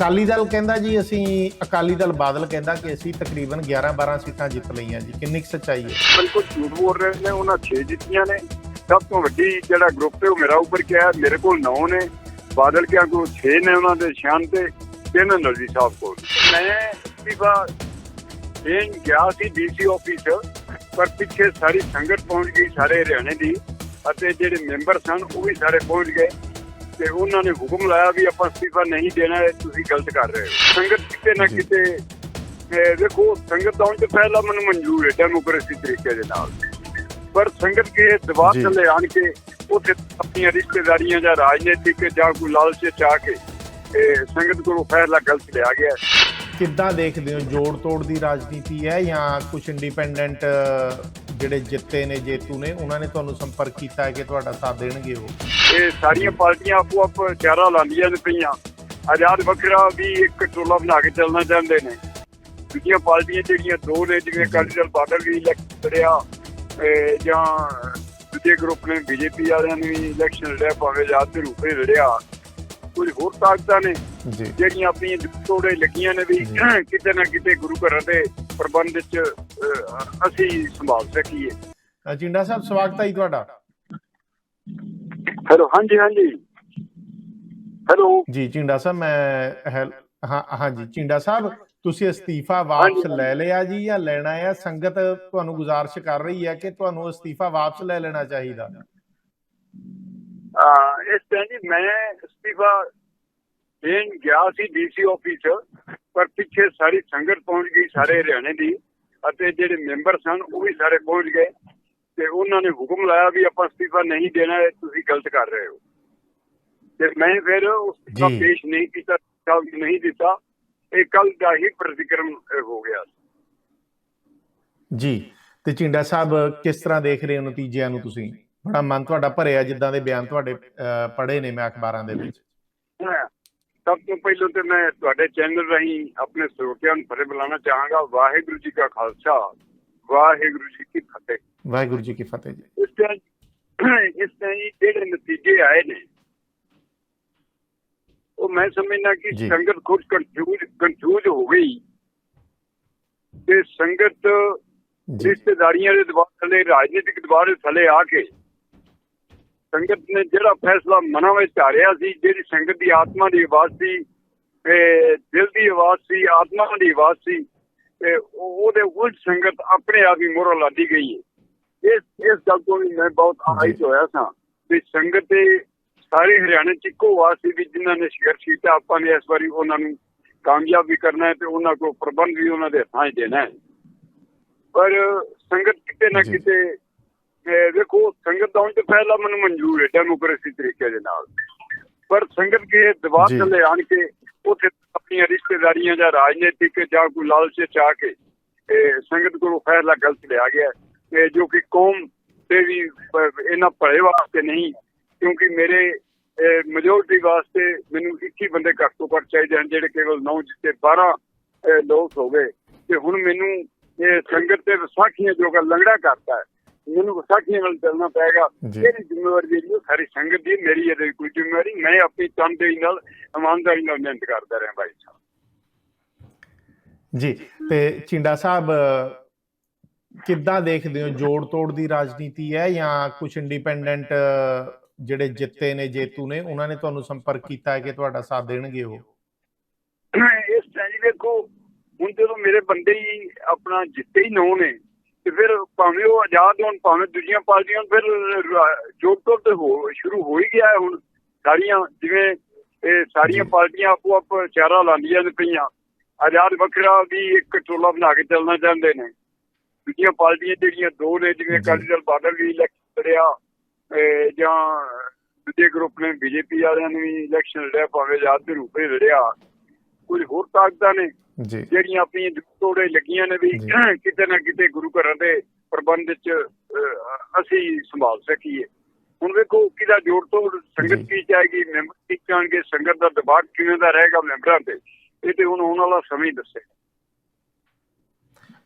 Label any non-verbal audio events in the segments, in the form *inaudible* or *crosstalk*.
ਅਕਾਲੀ ਦਲ ਕਹਿੰਦਾ ਜੀ, ਅਸੀਂ ਅਕਾਲੀ ਦਲ ਬਾਦਲ ਕਹਿੰਦਾ ਕਿ ਅਸੀਂ ਤਕਰੀਬਨ 11 12 ਸੀਟਾਂ ਜਿੱਤ ਲਈਆਂ ਜੀ। ਕਿੰਨੀ ਸੱਚਾਈ ਹੈ? ਬਿਲਕੁਲ ਝੂਠ ਬੋਲ ਰਹੇ ਨੇ, ਉਹਨਾਂ 6 ਜਿੱਤੀਆਂ ਨੇ। ਸਭ ਤੋਂ ਵੱਡੀ ਜਿਹੜਾ ਗਰੁੱਪ ਹੈ ਉਹ ਮੇਰਾ ਉੱਪਰ ਕਿਹਾ ਮੇਰੇ ਕੋਲ 9 ਨੇ। ਬਾਦਲ ਕਿਆ ਕੋਲ 6 ਨੇ ਉਹਨਾਂ ਦੇ ਸ਼ਾਨ ਤੇ, ਤਿੰਨ ਨਰਜੀ ਸਾਹਿਬ ਕੋਲ। ਮੈਂ ਇਸਤੀਫਾ ਦੇਣ ਗਿਆ ਸੀ ਡੀਸੀ ਆਫਿਸ, ਪਰ ਪਿੱਛੇ ਸਾਰੀ ਸੰਗਤ ਪਹੁੰਚ ਗਈ ਸਾਰੇ ਹਰਿਆਣੇ ਦੀ, ਅਤੇ ਜਿਹੜੇ ਮੈਂਬਰ ਸਨ ਉਹ ਵੀ ਸਾਰੇ ਪਹੁੰਚ ਗਏ। ਤੇ ਉਹਨਾਂ ਨੇ ਹੁਕਮ ਲਾਇਆ ਵੀ ਆਪਾਂ ਅਸਤੀਫਾ ਨਹੀਂ ਦੇਣਾ ਇਹ ਤੁਸੀਂ ਗਲਤ ਕਰ ਰਹੇ ਹੋ ਸੰਗਤ ਕਿਤੇ ਨਾ। ਕਿਤੇ ਇਹ ਦੇਖੋ ਸੰਗਤ ਦਾ ਉਂਝ ਪਹਿਲਾਂ ਮੈਨੂੰ ਮਨਜ਼ੂਰ ਹੈ ਡੈਮੋਕ੍ਰੇਸੀ ਤਰੀਕੇ ਦੇ ਨਾਲ ਪਰ ਸੰਗਤ ਕੇ ਦਬਾਅ। ਥੱਲੇ ਆਣ ਕੇ ਉੱਥੇ ਆਪਣੀਆਂ ਰਿਸ਼ਤੇਦਾਰੀਆਂ ਜਾਂ ਰਾਜਨੀਤਿਕ ਜਾਂ ਕੋਈ ਲਾਲਚ ਚਾਹ ਕੇ ਇਹ ਸੰਗਤ ਕੋਲੋਂ ਫੈਸਲਾ ਗਲਤ ਲਿਆ ਗਿਆ। ਕਿੱਦਾਂ ਦੇਖਦੇ ਹੋ? ਜੋੜ ਤੋੜ ਦੀ ਰਾਜਨੀਤੀ ਹੈ ਜਾਂ ਕੁਝ ਇੰਡੀਪੈਂਡੈਂਟ ਜਿਹੜੇ ਜਿੱਤੇ ਨੇ ਜੇਤੂ ਨੇ ਉਹਨਾਂ ਨੇ ਤੁਹਾਨੂੰ ਸੰਪਰਕ ਕੀਤਾ ਹੈ ਕਿ ਤੁਹਾਡਾ ਸਾਥ ਦੇਣਗੇ ਉਹ? ਇਹ ਸਾਰੀਆਂ ਪਾਰਟੀਆਂ ਆਪੋ ਆਪ ਚਾਰਾ ਲਾਉਂਦੀਆਂ ਨੇ ਪਈਆਂ। ਆਜ਼ਾਦ ਵੱਖਰਾ ਵੀ ਇੱਕ ਟੋਲਾ ਬਣਾ ਕੇ ਚੱਲਣਾ ਚਾਹੁੰਦੇ ਨੇ। ਦੂਜੀਆਂ ਪਾਰਟੀਆਂ ਜਿਹੜੀਆਂ ਦੋ ਨੇ ਜਿਵੇਂ ਅਕਾਲੀ ਦਲ ਬਾਦਲ ਵੀ ਇਲੈਕਸ਼ਨ ਲੜਿਆ ਜਾਂ ਦੂਜੇ ਗਰੁੱਪ ਨੇ ਬੀਜੇਪੀ ਵਾਲਿਆਂ ਨੇ ਵੀ ਇਲੈਕਸ਼ਨ ਲੜਿਆ ਭਾਵੇਂ ਆਜ਼ਾਦ ਦੇ ਰੂਪ ਲੜਿਆ। ਕੁਝ ਹੋਰ ਤਾਕਤਾਂ ਨੇ। ਜਿਹੜੀਆਂ ਆਪਣੀਆਂ ਤੋੜੇ ਲੱਗੀਆਂ ਨੇ ਵੀ। *clears throat* ਕਿਤੇ ਨਾ ਕਿਤੇ ਗੁਰੂ ਘਰਾਂ ਦੇ ਪ੍ਰਬੰਧ ਵਿੱਚ ਅਸੀਂ ਸੰਭਾਲ ਸਕੀਏ। ਅ, ਚਿੰਡਾ ਸਾਹਿਬ ਸਵਾਗਤ ਹੈ ਜੀ ਤੁਹਾਡਾ। ਹੈਲੋ ਹਾਂਜੀ ਹਾਂਜੀ। ਹੈਲੋ। ਜੀ ਚਿੰਡਾ ਸਾਹਿਬ ਮੈਂ ਹਾਂ ਹਾਂਜੀ ਚਿੰਡਾ ਸਾਹਿਬ ਤੁਸੀਂ ਅਸਤੀਫਾ ਵਾਪਸ। ਲੈ ਲਿਆ ਜੀ ਜਾਂ ਲੈਣਾ ਹੈ ਸੰਗਤ ਤੁਹਾਨੂੰ ਗੁਜ਼ਾਰਿਸ਼ ਕਰ ਰਹੀ ਹੈ ਕਿ ਤੁਹਾਨੂੰ ਅਸਤੀਫਾ ਵਾਪਸ ਲੈ ਲੈਣਾ ਚਾਹੀਦਾ। ਅਹ ਇਸ ਤਰ੍ਹਾਂ ਜੀ ਮੈਂ ਅਸਤੀਫਾ ਦੇਣ ਗਿਆ ਸੀ ਡੀਸੀ ਆਫਿਸ ਪਰ ਪਿੱਛੇ ਸਾਰੀ ਸੰਗਤ ਪਹੁੰਚ ਗਈ ਸਾਰੇ ਹਰਿਆਣੇ ਦੀ ਅਤੇ ਜਿਹੜੇ ਮੈਂਬਰ ਸਨ ਉਹ ਵੀ ਸਾਰੇ ਪਹੁੰਚ ਗਏ ਤੇ ਉਹਨਾਂ ਨੇ ਹੁਕਮ ਲਾਇਆ ਵੀ ਆਪਾਂ ਅਸਤੀਫਾ ਨਹੀਂ ਦੇਣਾ ਤੁਸੀਂ ਗਲਤ ਕਰ ਰਹੇ ਹੋ ਤੇ ਮੈਂ ਫਿਰ ਉਸ ਦਾ। ਪੇਸ਼ ਨਹੀਂ ਕੀਤਾ ਕੱਲ ਨਹੀਂ ਦਿੱਤਾ ਇਹ ਕੱਲ ਦਾ ਹੀ ਪ੍ਰਤੀਕਰਮ ਹੋ ਗਿਆ ਜੀ ਤੇ ਚਿੰਡਾ ਸਾਹਿਬ ਕਿਸ ਤਰ੍ਹਾਂ ਦੇਖ ਰਹੇ ਹੋ ਨਤੀਜਿਆਂ ਨੂੰ ਤੁਸੀਂ ਬੜਾ ਮਨ ਤੁਹਾਡਾ ਭਰਿਆ ਜਿੱਦਾਂ ਦੇ ਬਿਆਨ ਤੁਹਾਡੇ ਪੜ੍ਹੇ ਨੇ ਮੈਂ ਅਖਬਾਰਾਂ ਦੇ ਵਿੱਚ। ਸਭ ਤੋਂ ਪਹਿਲਾਂ ਤੇ ਮੈਂ ਤੁਹਾਡੇ ਚੈਨਲ ਰਾਹੀਂ ਆਪਣੇ ਸਰੋਤਿਆਂ ਨੂੰ ਫਤਿਹ ਬੁਲਾਉਣਾ ਚਾਹਾਂਗਾ। ਵਾਹਿਗੁਰੂ ਜੀ ਕਾ ਖਾਲਸਾ ਵਾਹਿਗੁਰੂ ਜੀ ਕੀ ਫਤਿਹ। ਵਾਹਿਗੁਰੂ ਜੀ ਕੀ ਫਤਿਹ ਜੀ। ਇਸ ਤਰ੍ਹਾਂ ਇਸ ਤਰ੍ਹਾਂ ਜਿਹੜੇ ਨਤੀਜੇ ਆਏ ਨੇ ਉਹ ਮੈਂ ਸਮਝਦਾ ਕਿ। ਸੰਗਤ ਖੁਦ ਕਨਫਿਊਜ਼ ਕਨਫਿਊਜ਼ ਹੋ ਗਈ। ਤੇ ਸੰਗਤ ਰਿਸ਼ਤੇਦਾਰੀਆਂ ਦੇ ਦਬਾਅ ਥੱਲੇ ਰਾਜਨੀਤਿਕ ਦਬਾਅ ਦੇ ਥੱਲੇ ਆ ਕੇ ਸੰਗਤ ਨੇ ਜਿਹੜਾ ਫੈਸਲਾ ਮਨਾਂ ਵਿੱਚ ਧਾਰਿਆ ਸੀ ਜਿਹੜੀ ਸੰਗਤ ਦੀ ਆਤਮਾ ਦੀ ਆਵਾਜ਼ ਸੀ ਤੇ ਦਿਲ ਦੀ ਆਵਾਜ਼ ਸੀ ਆਤਮਾ ਦੀ ਆਵਾਜ਼ ਸੀ ਤੇ ਉਹ- ਉਹਦੇ ਉਲਟ ਸੰਗਤ ਆਪਣੇ ਆਪ ਹੀ ਮੋਹਰ ਲਾਦੀ ਗਈ ਹੈ ਇਸ ਇਸ ਗੱਲ ਤੋਂ ਵੀ ਮੈਂ ਬਹੁਤ ਆਹਿਤ। ਹੋਇਆ ਸਾਂ ਵੀ ਸੰਗਤ ਦੇ ਸਾਰੇ ਹਰਿਆਣੇ ਚ ਇੱਕੋ ਆਵਾਜ਼ ਸੀ ਵੀ ਜਿਨ੍ਹਾਂ ਨੇ ਸੰਘਰਸ਼ ਕੀਤਾ ਆਪਾਂ ਨੇ ਇਸ ਵਾਰੀ ਉਹਨਾਂ ਨੂੰ ਕਾਮਯਾਬ ਵੀ ਕਰਨਾ ਹੈ ਤੇ ਉਹਨਾਂ ਕੋਲ ਪ੍ਰਬੰਧ ਵੀ ਉਹਨਾਂ ਦੇ ਹੱਥਾਂ 'ਚ ਦੇਣਾ ਹੈ ਪਰ ਸੰਗਤ ਕਿਤੇ ਨਾ। ਕਿਤੇ ਦੇਖੋ ਸੰਗਤ ਦਾ ਉਂਝ ਪਹਿਲਾਂ ਮੈਨੂੰ ਮਨਜ਼ੂਰ ਹੈ ਡੈਮੋਕ੍ਰੇਸੀ ਤਰੀਕੇ ਦੇ ਨਾਲ। ਪਰ ਸੰਗਤ ਕੇ ਦਬਾਅ। ਥੱਲੇ ਆਣ ਕੇ ਉੱਥੇ ਆਪਣੀਆਂ ਰਿਸ਼ਤੇਦਾਰੀਆਂ ਜਾਂ ਰਾਜਨੀਤਿਕ ਜਾਂ ਕੋਈ ਲਾਲਚ ਚਾਹ ਕੇ ਇਹ ਸੰਗਤ ਕੋਲੋਂ ਫੈਸਲਾ ਗਲਤ ਲਿਆ ਗਿਆ ਤੇ ਜੋ ਕਿ ਕੌਮ ਤੇ ਵੀ ਇਹਨਾਂ ਭਲੇ ਵਾਸਤੇ ਨਹੀਂ ਕਿਉਂਕਿ ਮੇਰੇ ਮੈਜੋਰਟੀ ਵਾਸਤੇ ਮੈਨੂੰ 21 ਬੰਦੇ ਘੱਟ ਤੋਂ ਘੱਟ ਚਾਹੀਦੇ ਹਨ ਜਿਹੜੇ ਕੇਵਲ 9 ਜਿੱਤੇ 12 ਅਹ, ਲੋਕ ਹੋ ਗਏ। ਤੇ ਹੁਣ ਮੈਨੂੰ ਇਹ ਸੰਗਤ ਤੇ ਵਿਸਾਖੀਆਂ ਜੋ ਕਿ ਲੰਗੜਾ ਕਰਤਾ ਹੈ। ਮੈਨੂੰ ਵਿਸਾਖੀਆਂ ਨਾਲ ਚੱਲਣਾ ਪਏਗਾ। ਇਹਦੀ ਜ਼ਿੰਮੇਵਾਰੀ ਜਿਹੜੀ ਉਹ ਸਾਰੀ ਸੰਗਤ ਦੀ ਮੇਰੀ ਇਹਦੇ ਕੋਈ ਜ਼ਿੰਮੇਵਾਰੀ ਮੈਂ ਆਪਣੀ ਤਨਦੇਹੀ ਨਾਲ ਇਮਾਨਦਾਰੀ ਨਾਲ ਮਿਹਨਤ ਕਰਦਾ ਰਿਹਾ ਭਾਈ ਸਾਹਿਬ। ਜੀ ਤੇ ਚਿੰਡਾ ਸਾਹਿਬ ਕਿੱਦਾਂ ਦੇਖਦੇ ਹੋ? ਜੋੜ ਤੋੜ ਦੀ ਰਾਜਨੀਤੀ ਹੈ ਜਾਂ ਕੁਝ ਇੰਡੀਪੈਂਡੈਂਟ ਜਿਹੜੇ ਜਿੱਤੇ ਨੇ ਜੇਤੂ ਨੇ ਉਹਨਾਂ ਨੇ ਤੁਹਾਨੂੰ ਸੰਪਰਕ ਕੀਤਾ ਹੈ ਕਿ ਤੁਹਾਡਾ ਸਾਥ ਦੇਣਗੇ ਉਹ? ਇਸ ਜੀ ਵੇਖੋ ਹੁਣ ਜਦੋਂ ਮੇਰੇ ਬੰਦੇ ਹੀ ਆਪਣਾ ਜਿੱਤੇ ਹੀ ਨੋ ਨੇ ਤੇ ਫਿਰ ਭਾਵੇਂ ਉਹ ਆਜ਼ਾਦ ਹੋਣ ਭਾਵੇਂ ਦੂਜੀਆਂ ਪਾਰਟੀਆਂ ਫਿਰ ਜੋੜ ਤੋੜ ਤੇ ਹੋ ਸ਼ੁਰੂ ਹੋ ਹੀ ਗਿਆ ਹੁਣ ਸਾਰੀਆਂ ਜਿਵੇਂ ਇਹ ਸਾਰੀਆਂ। ਪਾਰਟੀਆਂ ਆਪੋ ਆਪ ਚਾਰਾ ਲਾਉਂਦੀਆਂ ਨੇ ਪਈਆਂ ਆਜ਼ਾਦ ਵੱਖਰਾ ਵੀ ਇੱਕ ਟੋਲਾ ਬਣਾ ਕੇ ਚੱਲਣਾ ਚਾਹੁੰਦੇ ਨੇ ਦੂਜੀਆਂ ਪਾਰਟੀਆਂ ਜਿਹੜੀਆਂ ਦੋ ਨੇ ਜਿਵੇਂ। ਅਕਾਲੀ ਦਲ ਬਾਦਲ ਵੀ ਇਲੈਕਸ਼ਨ ਲੜਿਆ ਜਾਂ ਦੂਜੇ ਗਰੁੱਪ ਨੇ ਬੀਜੇਪੀ ਵਾਲਿਆਂ ਨੇ ਵੀ ਇਲੈਕਸ਼ਨ ਲੜਿਆ ਭਾਵੇਂ ਆਜ਼ਾਦ ਦੇ ਰੂਪ ਲੜਿਆ ਕੁਝ ਹੋਰ ਤਾਕਤਾਂ ਨੇ ਜਿਹੜੀਆਂ ਆਪਣੀਆਂ ਤੋੜੇ ਲੱਗੀਆਂ ਨੇ ਵੀ। *clears throat* ਕਿਤੇ ਨਾ ਕਿਤੇ ਗੁਰੂ ਘਰਾਂ ਦੇ ਪ੍ਰਬੰਧ ਵਿੱਚ ਅਹ, ਅਸੀਂ ਸੰਭਾਲ ਸਕੀਏ। ਹੁਣ ਵੇਖੋ ਕਿਹਦਾ ਜੋੜ ਤੋੜ ਸੰਗਤ। ਕੀ ਚਾਹੇਗੀ ਮੈਂਬਰ ਕੀ ਚਾਹਣਗੇ ਸੰਗਤ ਦਾ ਦਬਾਅ ਕਿਵੇਂ ਦਾ ਰਹੇਗਾ ਮੈਂਬਰਾਂ ਤੇ ਇਹ ਤੇ ਹੁਣ ਆਉਣ ਵਾਲਾ ਸਮਾਂ ਦੱਸੇ।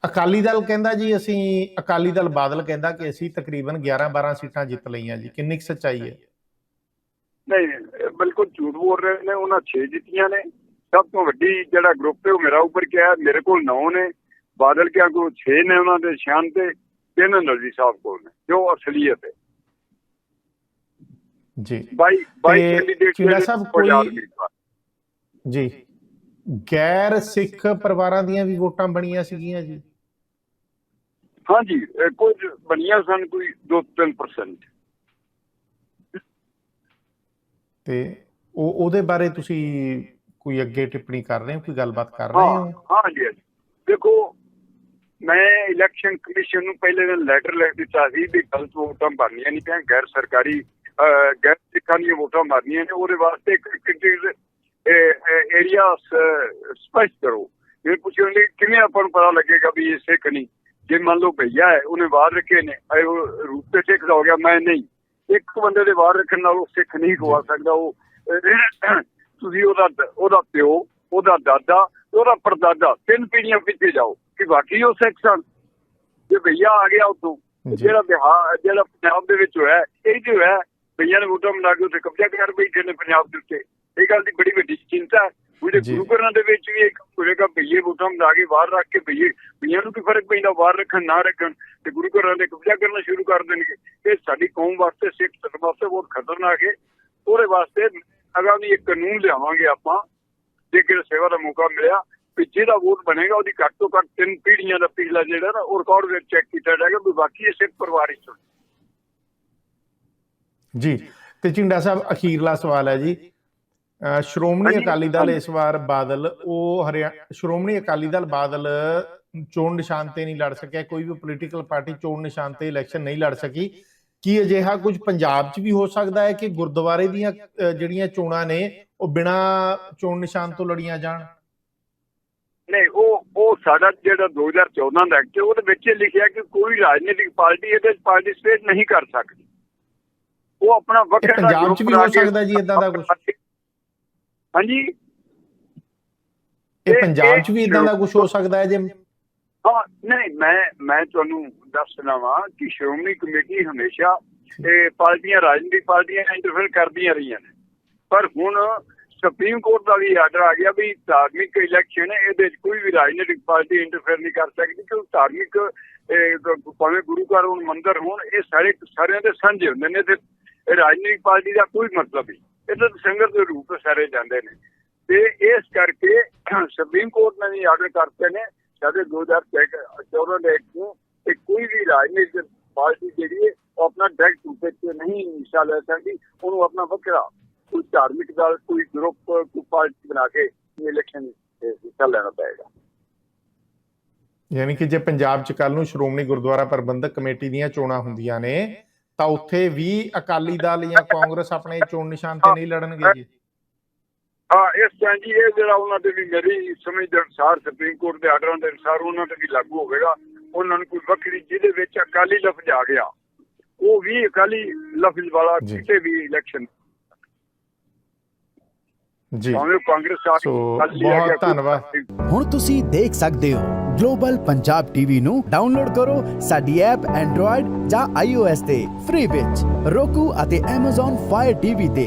ਅਕਾਲੀ ਦਲ ਕਹਿੰਦਾ ਜੀ ਅਸੀਂ ਅਕਾਲੀ ਦਲ ਬਾਦਲ ਕਹਿੰਦਾ ਕਿ ਅਸੀਂ ਤਕਰੀਬਨ 11 12 ਸੀਟਾਂ ਜਿੱਤ ਲਈਆਂ ਜੀ। ਕਿੰਨੀ ਸੱਚਾਈ ਹੈ? ਨਹੀਂ ਬਿਲਕੁਲ ਝੂਠ ਬੋਲ ਰਹੇ ਨੇ ਉਹਨਾਂ 6 ਜਿੱਤੀਆਂ ਨੇ। ਸਭ ਤੋਂ ਵੱਡੀ ਜਿਹੜਾ ਗਰੁੱਪ ਹੈ ਉਹ ਮੇਰਾ ਉੱਪਰ ਕਿਹਾ ਮੇਰੇ ਕੋਲ 9 ਨੇ ਬਾਦਲ ਕਿਆ ਕੋਲ 6 ਨੇ ਉਹਨਾਂ ਦੇ ਸ਼ਾਨ ਤੇ ਤਿੰਨ ਨਲਜੀ ਸਾਹਿਬ ਕੋਲ ਨੇ ਜੋ ਅਸਲੀਅਤ ਹੈ। ਜੀ। 22 22 ਤੇ ਕੈਂਡੀਡੇਟ ਚੀੜਾ ਸਾਹਿਬ ਕੋਈ- ਜੀ। ਗੈਰ ਸਿੱਖ ਪਰਿਵਾਰਾਂ ਦੀਆਂ ਵੀ ਵੋਟਾਂ ਬਣੀਆਂ ਸੀਗੀਆਂ ਜੀ? ਹਾਂਜੀ ਕੁਝ ਬਣੀਆਂ ਸਨ ਕੋਈ 2-3% ਤੇ ਉਹ ਉਹਦੇ ਬਾਰੇ ਤੁਸੀਂ ਕੋਈ ਅੱਗੇ ਟਿੱਪਣੀ ਕਰ ਰਹੇ ਹੋ ਕੋਈ ਗੱਲਬਾਤ ਕਰ ਰਹੇ ਹਾਂ? ਹੋ ਹਾਂਜੀ ਹਾਂਜੀ ਦੇਖੋ ਮੈਂ ਇਲੈਕਸ਼ਨ ਕਮਿਸ਼ਨ ਨੂੰ ਪਹਿਲੇ ਦਿਨ ਲੈਟਰ ਲਿਖ ਦਿੱਤਾ ਸੀ ਵੀ ਗਲਤ ਵੋਟਾਂ ਭਰਨੀਆਂ ਨਹੀਂ ਪਿਆ ਗੈਰ ਸਰਕਾਰੀ ਗੈਰ ਸਿੱਖਾਂ ਦੀਆਂ ਵੋਟਾਂ ਭਰਨੀਆਂ ਨੇ ਉਹਦੇ ਵਾਸਤੇ ਇੱਕ ਏਰੀਆ ਸਪਸ਼ਟ ਕਰੋ। ਇਹ ਪੁੱਛਣਗੇ ਕਿਵੇਂ ਆਪਾਂ ਨੂੰ ਪਤਾ ਲੱਗੇਗਾ ਵੀ ਇਹ ਸਿੱਖ ਨਹੀਂ? ਜੇ ਮੰਨ ਲਓ ਭਈਆ ਹੈ ਉਹਨੇ ਵਾਰ ਰੱਖੇ ਨੇ ਉਹ ਰੂਪ ਤੇ ਸਿੱਖ ਦਾ ਹੋ ਗਿਆ ਮੈਂ ਨਹੀਂ। ਇੱਕ ਬੰਦੇ ਦੇ ਵਾਰ ਰੱਖਣ ਨਾਲ ਉਹ ਸਿੱਖ ਨਹੀਂ ਖਵਾ ਸਕਦਾ ਉਹ ਤੁਸੀਂ ਉਹਦਾ ਉਹਦਾ ਪਿਓ ਉਹਦਾ ਦਾਦਾ ਉਹਦਾ ਪਰਦਾਦਾ ਤਿੰਨ ਪੀੜ੍ਹੀਆਂ ਪਿੱਛੇ ਜਾਓ ਕਿ ਬਾਕੀ ਉਹ ਸਿੱਖ ਸਨ। ਜੇ ਭਈਆ ਆ ਗਿਆ ਉਦੋਂ ਜਿਹੜਾ ਬਿਹਾਰ ਜਿਹੜਾ ਪੰਜਾਬ ਦੇ ਵਿੱਚ ਹੋਇਆ ਇਹ ਜੋ ਹੈ ਭਈਆ ਨੇ ਵੋਟਾਂ ਬਣਾ ਕੇ ਉੱਥੇ ਕਬਜ਼ਾ ਕਰ ਬੈਠੇ ਨੇ ਪੰਜਾਬ ਦੇ ਉੱਤੇ। ਇਹ ਗੱਲ ਦੀ ਬੜੀ ਵੱਡੀ ਚਿੰਤਾ ਹੈ। ਉਹਦੇ। ਗੁਰੂ ਘਰਾਂ ਦੇ ਵਿੱਚ ਵੀ ਇੱਕ ਹੋਏਗਾ ਭਈਏ ਵੋਟਾਂ ਬਣਾ ਕੇ ਬਾਹਰ ਰੱਖ ਕੇ ਭਈਏ ਭਈਆਂ ਨੂੰ ਕੀ ਫ਼ਰਕ ਪੈਂਦਾ ਬਾਹਰ ਰੱਖਣ ਨਾ ਰੱਖਣ? ਤੇ ਗੁਰੂ ਘਰਾਂ ਦੇ ਕਬਜ਼ਾ ਕਰਨਾ ਸ਼ੁਰੂ ਕਰ ਦੇਣਗੇ। ਇਹ ਸਾਡੀ ਕੌਮ ਵਾਸਤੇ ਸਿੱਖ ਧਰਮ ਵਾਸਤੇ ਬਹੁਤ ਖਤਰਨਾਕ ਹੈ। ਉਹਦੇ ਵਾਸਤੇ ਅਗਾਮੀ ਇੱਕ ਕਾਨੂੰਨ ਲਿਆਵਾਂਗੇ ਆਪਾਂ ਜੇ ਕਿ ਸੇਵਾ ਦਾ ਮੌਕਾ ਮਿਲਿਆ ਵੀ ਜਿਹਦਾ ਵੋਟ ਬਣੇਗਾ ਉਹਦੀ ਘੱਟ ਤੋਂ ਘੱਟ ਤਿੰਨ ਪੀੜ੍ਹੀਆਂ ਦਾ ਪਿਛਲਾ ਜਿਹੜਾ ਨਾ ਉਹ ਰਿਕਾਰਡ ਵਿੱਚ ਚੈੱਕ ਕੀਤਾ ਜਾਏਗਾ ਵੀ ਬਾਕੀ ਇਹ ਸਿੱਖ ਪਰਿਵਾਰ ਹੀ ਸੁਣ। ਜੀ ਤੇ ਝਿੰਡਾ ਸਾਹਿਬ ਅਖੀਰਲਾ ਸਵਾਲ ਹੈ ਜੀ। ਸ਼੍ਰੋਮਣੀ ਅਕਾਲੀ ਦਲ। ਇਸ ਵਾਰ ਬਾਦਲ ਉਹ ਹਰਿਆ ਸ਼੍ਰੋਮਣੀ ਅਕਾਲੀ ਦਲ ਬਾਦਲ ਚੋਣ ਨਿਸ਼ਾਨ ਤੇ ਨਹੀਂ ਲੜ ਸਕਿਆ ਕੋਈ ਵੀ ਪੋਲੀਟੀਕਲ ਪਾਰਟੀ ਚੋਣ ਨਿਸ਼ਾਨ ਤੇ ਇਲੈਕਸ਼ਨ ਨਹੀਂ ਲੜ ਸਕੀ। ਕੀ ਅਜਿਹਾ ਕੁਝ ਪੰਜਾਬ 'ਚ ਵੀ ਹੋ ਸਕਦਾ ਹੈ ਕਿ ਗੁਰਦੁਆਰੇ ਦੀਆਂ ਜਿਹੜੀਆਂ ਚੋਣਾਂ ਨੇ ਉਹ ਬਿਨਾਂ ਚੋਣ ਨਿਸ਼ਾਨ ਤੋਂ ਲੜੀਆਂ ਜਾਣ? ਨਹੀਂ ਉਹ ਉਹ ਸਾਡਾ ਜਿਹੜਾ 2014 ਦਾ ਐਕਟ ਹੈ ਉਹਦੇ ਵਿੱਚ ਲਿਖਿਆ ਕਿ ਕੋਈ ਰਾਜਨੀਤਿਕ ਪਾਰਟੀ ਇਹਦੇ ਵਿੱਚ ਪਾਰਟਿਸਿਪੇਟ ਨਹੀਂ ਕਰ ਸਕਦੀ। ਉਹ ਆਪਣਾ ਵੱਖਰਾ ਪੰਜਾਬ 'ਚ ਵੀ ਹੋ ਸਕਦਾ ਜੀ ਏਦਾਂ ਦਾ ਕੁਛ? ਹਾਂਜੀ? ਇਹ ਪੰਜਾਬ 'ਚ ਵੀ ਇਦਾਂ ਦਾ ਕੁਝ ਹੋ ਸਕਦਾ ਹੈ ਜੇ ਹਾਂ ਨਹੀਂ ਮੈਂ ਮੈਂ ਤੁਹਾਨੂੰ ਦੱਸਣਾ ਵਾਂ ਕਿ ਸ਼੍ਰੋਮਣੀ ਕਮੇਟੀ ਹਮੇਸ਼ਾ ਇਹ ਪਾਰਟੀਆਂ ਰਾਜਨੀਤਿਕ ਪਾਰਟੀਆਂ ਇੰਟਰਫੇਅਰ ਕਰਦੀਆਂ ਰਹੀਆਂ ਨੇ। ਪਰ ਹੁਣ ਸੁਪਰੀਮ ਕੋਰਟ ਦਾ ਵੀ ਆਰਡਰ ਆ ਗਿਆ ਵੀ ਧਾਰਮਿਕ ਇਲੈਕਸ਼ਨ ਹੈ ਇਹਦੇ ਵਿੱਚ ਕੋਈ ਵੀ ਰਾਜਨੀਤਿਕ ਪਾਰਟੀ ਇੰਟਰਫੇਅਰ ਨਹੀਂ ਕਰ ਸਕਦੀ ਕਿਉਂਕਿ ਧਾਰਮਿਕ ਭਾਵੇਂ ਗੁਰੂ ਘਰ ਹੋਣ ਮੰਦਿਰ ਹੋਣ ਇਹ ਸਾਰੇ ਸਾਰਿਆਂ ਦੇ ਸਾਂਝੇ ਹੁੰਦੇ ਨੇ ਤੇ ਰਾਜਨੀਤਿਕ ਪਾਰਟੀ ਦਾ ਕੋਈ ਮਤਲਬ ਨਹੀਂ। ਇਹ ਤਾਂ ਸੰਗਤ ਦੇ ਰੂਪ ਸਾਰੇ ਜਾਂਦੇ ਨੇ। ਤੇ ਇਸ ਕਰਕੇ ਸੁਪਰੀਮ ਕੋਰਟ ਨੇ ਵੀ ਆਰਡਰ ਕਰਤੇ ਨੇ ਸਾਡੇ 2014 ਦੇ ਐਕਟ ਨੂੰ ਕਿ ਕੋਈ ਵੀ ਰਾਜਨੀਤਿਕ ਪਾਰਟੀ ਜਿਹੜੀ ਹੈ, ਉਹ ਆਪਣਾ ਡਾਇਰੈਕਟ ਰੂਪ ਵਿੱਚ ਨਹੀਂ ਹਿੱਸਾ ਲੈ ਸਕਦੀ, ਉਹਨੂੰ ਆਪਣਾ ਵੱਖਰਾ ਕੋਈ ਧਾਰਮਿਕ ਦਲ, ਕੋਈ ਗਰੁੱਪ ਕੋਈ ਪਾਰਟੀ ਬਣਾ ਕੇ ਇਲੈਕਸ਼ਨ ਹਿੱਸਾ ਲੈਣਾ ਪਏਗਾ। ਯਾਨੀ ਕਿ ਜੇ ਪੰਜਾਬ 'ਚ ਕੱਲ ਨੂੰ ਸ਼੍ਰੋਮਣੀ ਗੁਰਦੁਆਰਾ ਪ੍ਰਬੰਧਕ ਕਮੇਟੀ ਦੀਆਂ ਚੋਣਾਂ ਹੁੰਦੀਆਂ ਨੇ, ਤਾਂ ਉੱਥੇ ਵੀ ਅਕਾਲੀ ਦਲ ਜਾਂ ਕਾਂਗਰਸ ਆਪਣੇ ਚੋਣ ਨਿਸ਼ਾਨ ਤੇ ਨਹੀਂ ਲੜਨਗੇ ਜੀ। ਹਾਂ ਇਸ ਤਰ੍ਹਾਂ ਜੀ ਇਹ ਜਿਹੜਾ ਉਹਨਾਂ ਦੇ ਵੀ ਮੇਰੀ ਸਮਝ ਦੇ ਅਨੁਸਾਰ ਸੁਪਰੀਮ ਕੋਰਟ ਦੇ ਆਰਡਰਾਂ ਦੇ ਅਨੁਸਾਰ ਉਹਨਾਂ ਤੇ ਵੀ ਲਾਗੂ ਹੋਵੇਗਾ। ਉਹਨਾਂ ਨੂੰ ਕੋਈ ਵੱਖਰੀ ਜਿਹਦੇ ਵਿੱਚ ਅਕਾਲੀ ਲਫ਼ਜ਼ ਆ ਗਿਆ। ਉਹ ਵੀ ਅਕਾਲੀ ਲਫ਼ਜ਼ ਵਾਲਾ। ਕਿਤੇ ਵੀ ਇਲੈਕਸ਼ਨ ਜੀ। ਭਾਵੇਂ ਕਾਂਗਰਸ ਆ ਬਹੁਤ ਧੰਨਵਾਦ। ਹੁਣ ਤੁਸੀਂ ਦੇਖ ਸਕਦੇ ਹੋ ਗਲੋਬਲ ਪੰਜਾਬ ਟੀਵੀ ਨੂੰ ਡਾਊਨਲੋਡ ਕਰੋ ਸਾਡੀ ਐਪ ਐਂਡਰੋਇਡ ਜਾਂ iOS ਤੇ ਫ੍ਰੀ ਵਿੱਚ। Roku ਅਤੇ Amazon Fire TV ਤੇ